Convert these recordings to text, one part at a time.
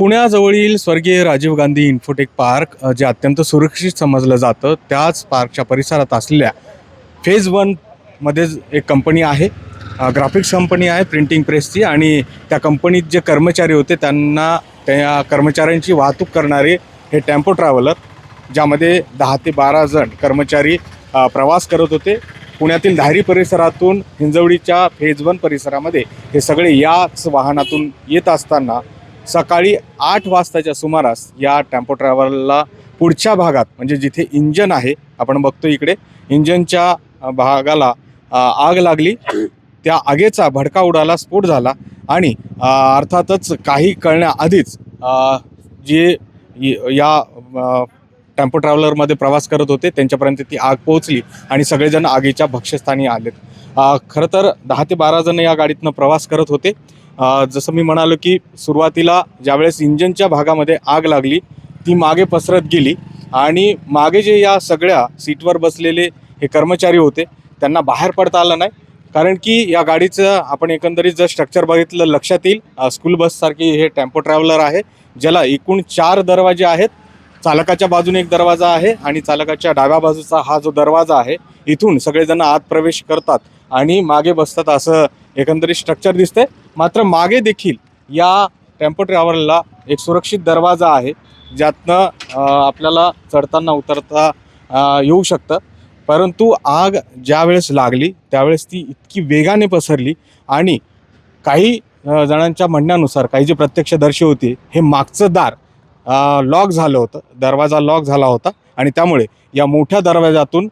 पुण्याजवळील स्वर्गीय Rajiv Gandhi infotech park जे अत्यंत सुरक्षित समजलं जातं त्याच पार्कच्या परिसरात असलेल्या फेज वनमध्ये एक कंपनी आहे. ग्राफिक्स कंपनी आहे प्रिंटिंग प्रेसची आणि त्या कंपनीत जे कर्मचारी होते त्यांना त्या कर्मचाऱ्यांची वाहतूक करणारे हे टेम्पो ट्रॅव्हलर ज्यामध्ये दहा ते बारा जण कर्मचारी प्रवास करत होते. पुण्यातील धारी परिसरातून हिंजवडीच्या फेज वन परिसरामध्ये हे सगळे याच वाहनातून येत असताना सकाळी आठ वाजताच्या सुमारास या टेम्पो ट्रॅव्हलला पुढच्या भागात म्हणजे जिथे इंजन आहे आपण बघतो इकडे इंजनच्या भागाला आग लागली. त्या आगेचा भडका उडाला स्फोट झाला आणि अर्थातच काही कळण्याआधीच जे या टेम्पो ट्रॅव्हलरमध्ये प्रवास करत होते. त्यांच्यापर्यंत ती आग पोहोचली आणि सगळेजण आगीच्या भक्ष्यस्थानी आलेत. खरं तर दहा ते बारा जण या गाडीतनं प्रवास करत होते. जसं मी म्हणालो की सुरुवातीला ज्यावेळेस इंजनच्या भागामध्ये आग लागली ती मागे पसरत गेली आणि मागे जे या सगळ्या सीटवर बसलेले हे कर्मचारी होते त्यांना बाहेर पडता आलं नाही. कारण की या गाडीचं आपण एकंदरीत जर स्ट्रक्चर बघितलं लक्षात येईल स्कूल बससारखी हे टेम्पो ट्रॅव्हलर आहे ज्याला एकूण चार दरवाजे आहेत. चालकाच्या बाजूने एक दरवाजा आहे आणि चालकाच्या डाव्या बाजूचा हा जो दरवाजा आहे इथून सगळेजण आत प्रवेश करतात आणि मागे बसतात असं एकंदरीत स्ट्रक्चर दिसते मात्र मागे देखील या टेम्पो ट्रॅव्हलला एक सुरक्षित दरवाजा आहे ज्यातनं आपल्याला चढताना उतरता येऊ शकतं. परंतु आग ज्या वेळेस लागली त्यावेळेस ती इतकी वेगाने पसरली आणि काही जणांच्या म्हणण्यानुसार काही जे प्रत्यक्षदर्शी होते हे मागचं दार लॉक झालं होतं. दरवाजा लॉक झाला होता आणि त्यामुळे या मोठ्या दरवाजातून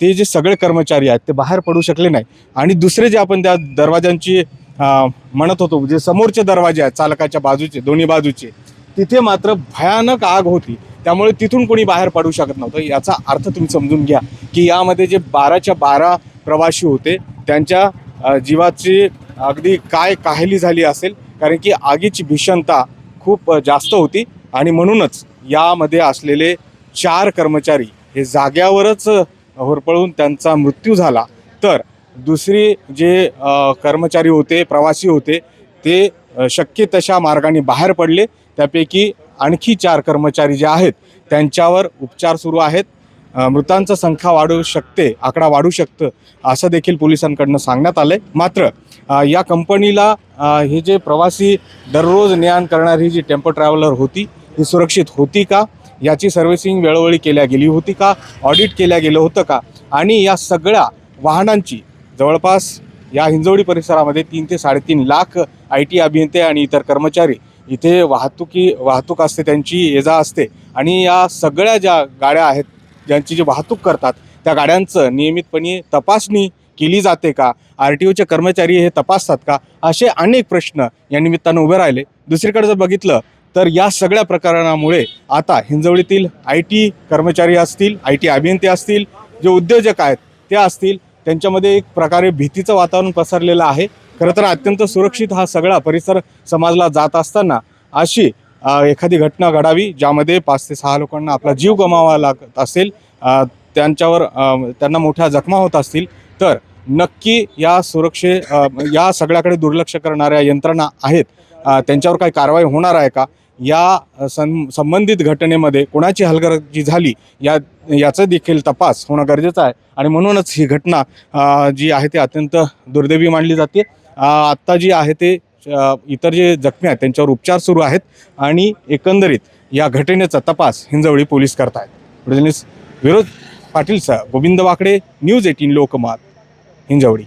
ते जे सगळे कर्मचारी आहेत ते बाहेर पडू शकले नाही. आणि दुसरे जे आपण त्या दरवाजांची म्हणत होतो जे समोरचे दरवाजे आहेत चालकाच्या बाजूचे दोन्ही बाजूचे तिथे मात्र भयानक आग होती. त्यामुळे तिथून कोणी बाहेर पडू शकत नव्हतं. याचा अर्थ तुम्ही समजून घ्या की यामध्ये जे बाराच्या बारा प्रवासी होते त्यांच्या जीवाची अगदी काय काहेली झाली असेल कारण की आगीची भीषणता खूप जास्त होती. आणि म्हणूनच यामध्ये असलेले चार कर्मचारी हे जाग्यावरच होरपळून त्यांचा मृत्यू झाला. तर दुसरी जे कर्मचारी होते प्रवासी होते ते शक्य तशा मार्गाने बाहेर पडले. त्यापैकी आणखी चार कर्मचारी जे आहेत त्यांच्यावर उपचार सुरू आहेत. मृतांचा संख्या वाढू शकते आकडा वाढू शकतं असं देखील पोलिसांकडनं सांगण्यात आलं आहे मात्र या कंपनीला हे जे प्रवासी दररोज ने आण करणारी जी टेम्पो ट्रॅव्हलर होती ही सुरक्षित होती का? याची सर्व्हिसिंग वेळोवेळी केल्या गेली होती का? ऑडिट केल्या गेलं होतं का? आणि या सगळ्या वाहनांची जवळपास या हिंजवडी परिसरामध्ये तीन ते साडेतीन लाख आय टी अभियंते आणि इतर कर्मचारी इथे वाहतुकी वाहतूक असते त्यांची ये जा असते. आणि या सगळ्या ज्या गाड्या आहेत ज्यांची जी वाहतूक करतात त्या गाड्यांचं नियमितपणे तपासणी केली जाते का? आर टी ओचे कर्मचारी हे तपासतात का? असे अनेक प्रश्न या निमित्तानं उभे राहिले. दुसरीकडे जर बघितलं तर या सगळ्या प्रकरणामुळे आता हिंजवडीतील आय टी कर्मचारी असतील आय टी अभियंते असतील जे उद्योजक आहेत ते असतील त्यांच्यामध्ये एक प्रकारे भीतीचं वातावरण पसरलेलं आहे. खरं तर अत्यंत सुरक्षित हा सगळा परिसर समाजला जात असताना अशी एखादी घटना घडावी ज्यामध्ये पाच ते सहा लोकांना आपला जीव गमावा लागत असेल त्यांच्यावर त्यांना मोठ्या जखमा होत असतील तर नक्की या सुरक्षे या सगळ्याकडे दुर्लक्ष करणाऱ्या यंत्रणा आहेत. त्यांच्यावर काही कारवाई होणार आहे का? या सं संबंधित घटनेमध्ये कोणाची हलगर्जी झाली या याचा देखील तपास होणं गरजेचं आहे. आणि म्हणूनच ही घटना जी आहे ती अत्यंत दुर्दैवी मानली जाते. आत्ता जी आहे ते इतर जे जखमी आहेत त्यांच्यावर उपचार सुरू आहेत आणि एकंदरीत या घटनेचा तपास हिंजवळी पोलीस करतायत. विरोध Patil sir Govind Wakde news eighteen Lokmat Hinjewadi